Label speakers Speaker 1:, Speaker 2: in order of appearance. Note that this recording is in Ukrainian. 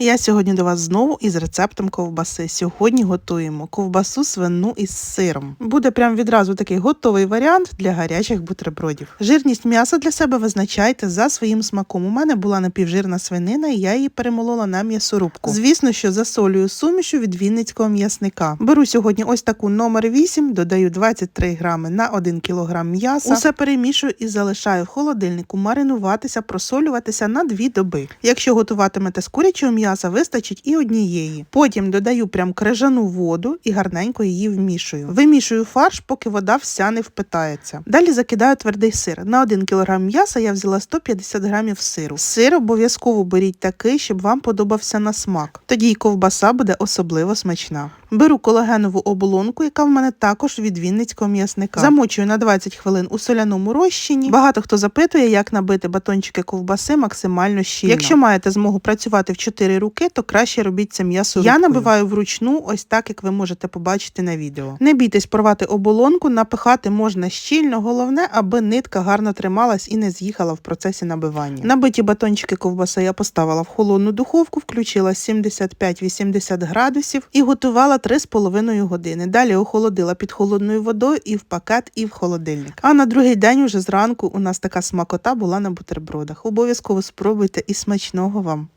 Speaker 1: Я сьогодні до вас знову із рецептом ковбаси. Сьогодні готуємо ковбасу свину із сиром. Буде прям відразу такий готовий варіант для гарячих бутербродів. Жирність м'яса для себе визначайте за своїм смаком. У мене була напівжирна свинина, і я її перемолола на м'ясорубку. Звісно, що засолюю сумішу від вінницького м'ясника. Беру сьогодні ось таку номер 8, додаю 23 грами на 1 кг м'яса. Усе перемішую і залишаю в холодильнику маринуватися, просолюватися на 2 доби. Якщо готуватимете з курячого м'яса, вистачить і однієї. Потім додаю прям крижану воду і гарненько її вмішую. Вимішую фарш, поки вода вся не впитається. Далі закидаю твердий сир. На 1 кг м'яса я взяла 150 грамів сиру. Сир обов'язково беріть такий, щоб вам подобався на смак. Тоді й ковбаса буде особливо смачна. Беру колагенову оболонку, яка в мене також від вінницького м'ясника. Замочую на 20 хвилин у соляному розчині. Багато хто запитує, як набити батончики ковбаси максимально щільно. Якщо маєте змогу працювати в 4 руки, то краще робіть це м'ясо. Я набиваю вручну, ось так як ви можете побачити на відео. Не бійтесь порвати оболонку, напихати можна щільно. Головне, аби нитка гарно трималась і не з'їхала в процесі набивання. Набиті батончики ковбаси я поставила в холодну духовку, включила 75-80 градусів і готувала 3,5 години. Далі охолодила під холодною водою і в пакет, і в холодильник. А на другий день уже зранку у нас така смакота була на бутербродах. Обов'язково спробуйте і смачного вам.